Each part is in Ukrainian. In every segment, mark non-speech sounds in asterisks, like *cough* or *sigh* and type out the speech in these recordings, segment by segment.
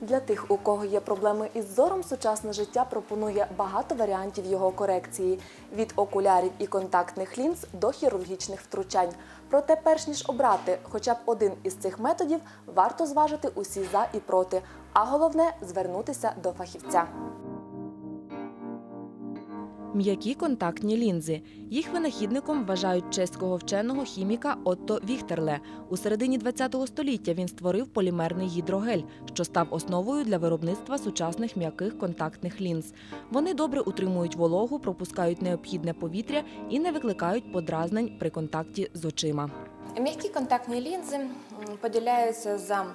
Для тих, у кого є проблеми із зором, сучасне життя пропонує багато варіантів його корекції від окулярів і контактних лінз до хірургічних втручань. Проте, перш ніж обрати хоча б один із цих методів, варто зважити усі за і проти, а головне звернутися до фахівця. М'які контактні лінзи. Їх винахідником вважають чеського вченого хіміка Отто Віхтерле. У середині ХХ століття він створив полімерний гідрогель, що став основою для виробництва сучасних м'яких контактних лінз. Вони добре утримують вологу, пропускають необхідне повітря і не викликають подразнень при контакті з очима. М'які контактні лінзи поділяються за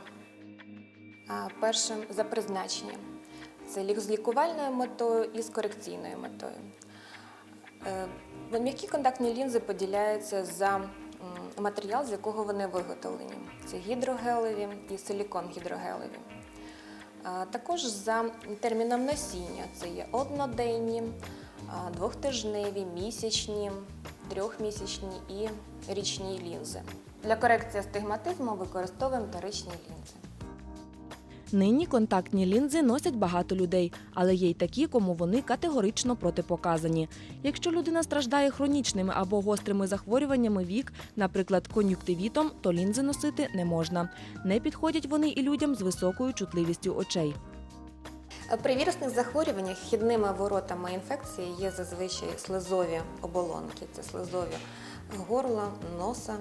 першим за призначенням. Це з лікувальною метою і з корекційною метою. Е, М'які контактні лінзи поділяються за матеріал, з якого вони виготовлені. Це гідрогелеві і силікон гідрогелеві. Також за терміном носіння це є одноденні, двохтижневі, місячні, трьохмісячні і річні лінзи. Для корекції астигматизму використовуємо торичні лінзи. Нині контактні лінзи носять багато людей, але є й такі, кому вони категорично протипоказані. Якщо людина страждає хронічними або гострими захворюваннями вік, наприклад, кон'юктивітом, то лінзи носити не можна. Не підходять вони і людям з високою чутливістю очей. При вірусних захворюваннях хідними воротами інфекції є зазвичай слизові оболонки, це слизові горла, носа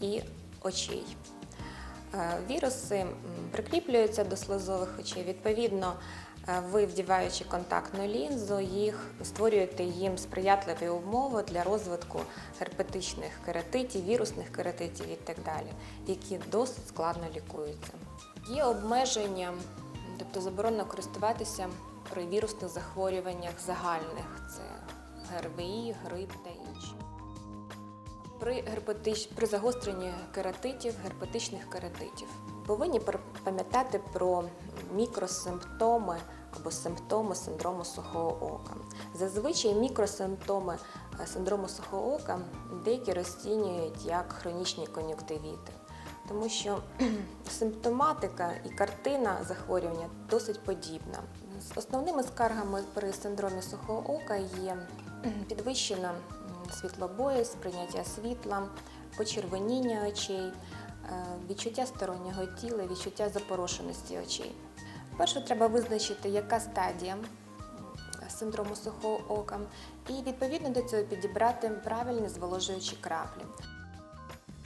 і очей. Е, Віруси прикріплюються до слизових очей. Відповідно, е, ви, вдіваючи контактну лінзу, їх створюєте їм сприятливі умови для розвитку герпетичних кератитів, вірусних кератитів і так далі, які досить складно лікуються. Є обмеження, тобто заборонено користуватися при вірусних захворюваннях загальних, це ГРВІ, грип та інші. При, герпетич... при загостренні кератитів, герпетичних кератитів повинні пам'ятати про мікросимптоми або симптоми синдрому сухого ока. Зазвичай мікросимптоми е, синдрому сухого ока деякі розцінюють як хронічні кон'юктивіти, тому що *clears throat* симптоматика і картина захворювання досить подібна. Основними скаргами при синдромі сухого ока є *clears throat* підвищена м, світлобоїзд, сприйняття світла, почервоніння очей, е, відчуття стороннього тіла, відчуття запорошеності очей. Перше треба визначити, яка стадія синдрому сухого ока, і відповідно до цього підібрати правильні зволожуючі краплі.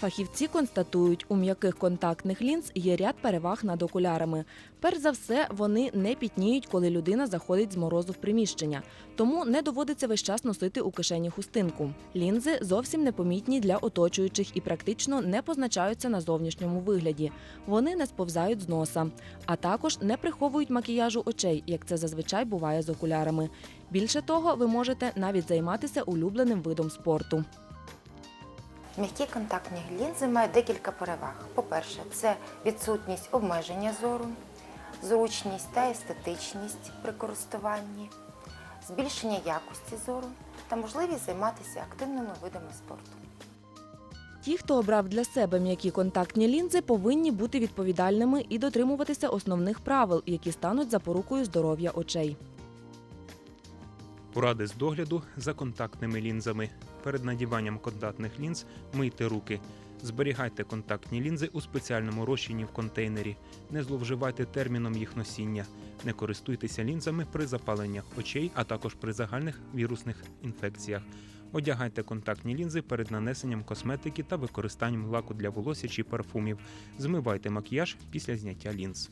Фахівці констатують, у м'яких контактних лінз є ряд переваг над окулярами. Перш за все, вони не пітніють, коли людина заходить з морозу в приміщення, тому не доводиться весь час носити у кишені хустинку. Лінзи зовсім непомітні для оточуючих і практично не позначаються на зовнішньому вигляді. Вони не сповзають з носа, а також не приховують макіяжу очей, як це зазвичай буває з окулярами. Більше того, ви можете навіть займатися улюбленим видом спорту. М'які контактні лінзи мають декілька переваг. По-перше, це відсутність обмеження зору, зручність та естетичність при користуванні, збільшення якості зору та можливість займатися активними видами спорту. Ті, хто обрав для себе м'які контактні лінзи, повинні бути відповідальними і дотримуватися основних правил, які стануть запорукою здоров'я очей. Поради з догляду за контактними лінзами. Перед надіванням контактних лінз мийте руки. Зберігайте контактні лінзи у спеціальному розчині в контейнері. Не зловживайте терміном їх носіння. Не користуйтеся лінзами при запаленнях очей, а також при загальних вірусних інфекціях. Одягайте контактні лінзи перед нанесенням косметики та використанням лаку для волосся чи парфумів. Змивайте макіяж після зняття лінз.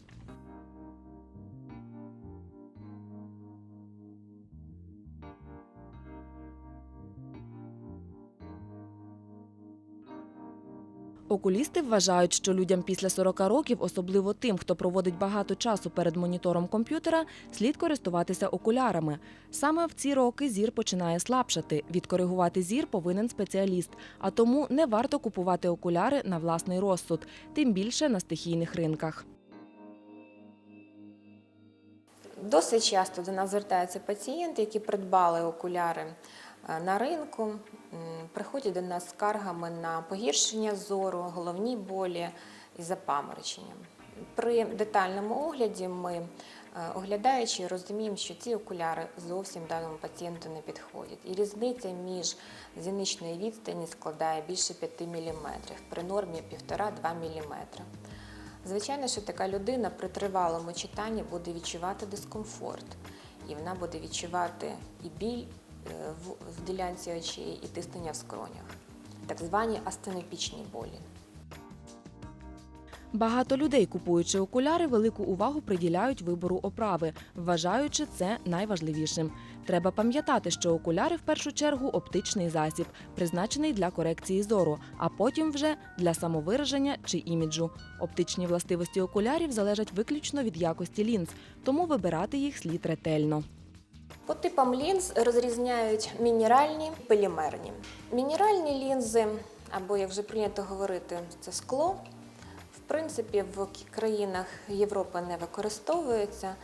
Окулісти вважають, що людям після 40 років, особливо тим, хто проводить багато часу перед монітором комп'ютера, слід користуватися окулярами. Саме в ці роки зір починає слабшати. Відкоригувати зір повинен спеціаліст, а тому не варто купувати окуляри на власний розсуд, тим більше на стихійних ринках. Досить часто до нас звертаються пацієнти, які придбали окуляри на ринку, приходять до нас скаргами на погіршення зору, головні болі і запаморочення. При детальному огляді ми, е, оглядаючи, розуміємо, що ці окуляри зовсім даному пацієнту не підходять. І різниця між зіничної відстані складає більше 5 мм, при нормі 1,5-2 мм. Звичайно, що така людина при тривалому читанні буде відчувати дискомфорт, і вона буде відчувати і біль е, в, в ділянці очей, і тиснення в скронях, так звані астенопічні болі. Багато людей, купуючи окуляри, велику увагу приділяють вибору оправи, вважаючи це найважливішим. Треба пам'ятати, що окуляри в першу чергу оптичний засіб, призначений для корекції зору, а потім вже для самовираження чи іміджу. Оптичні властивості окулярів залежать виключно від якості лінз, тому вибирати їх слід ретельно. По типам лінз розрізняють мінеральні полімерні. Мінеральні лінзи, або як вже прийнято говорити, це скло. В принципі, в країнах Європи не використовуються.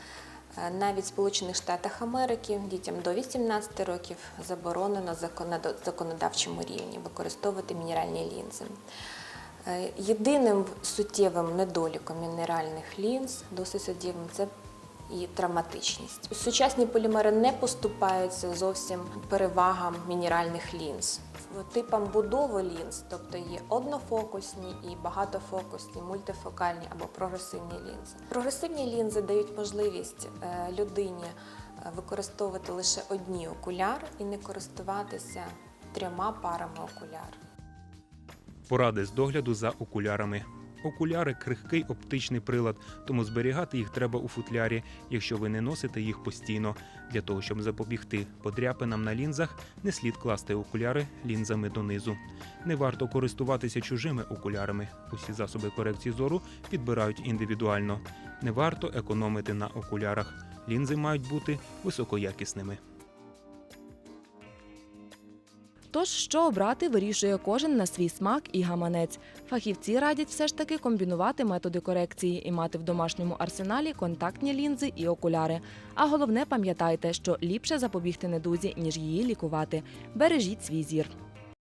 Е, Навіть в Сполучених Штатах Америки дітям до 18 років заборонено на законодавчому рівні використовувати мінеральні лінзи. Е, Єдиним суттєвим недоліком мінеральних лінз, досить суттєвим, це і травматичність. Сучасні полімери не поступаються зовсім перевагам мінеральних лінз. Типам будови лінз, тобто є однофокусні і багатофокусні, мультифокальні або прогресивні лінзи. Прогресивні лінзи дають можливість е, людині е, використовувати лише одні окуляри і не користуватися трьома парами окуляр. Поради з догляду за окулярами. Окуляри крихкий оптичний прилад, тому зберігати їх треба у футлярі, якщо ви не носите їх постійно. Для того, щоб запобігти подряпинам на лінзах, не слід класти окуляри лінзами донизу. Не варто користуватися чужими окулярами. Усі засоби корекції зору підбирають індивідуально. Не варто економити на окулярах. Лінзи мають бути високоякісними. Тож, що обрати, вирішує кожен на свій смак і гаманець. Фахівці радять все ж таки комбінувати методи корекції і мати в домашньому арсеналі контактні лінзи і окуляри. А головне пам'ятайте, що ліпше запобігти недузі, ніж її лікувати. Бережіть свій зір.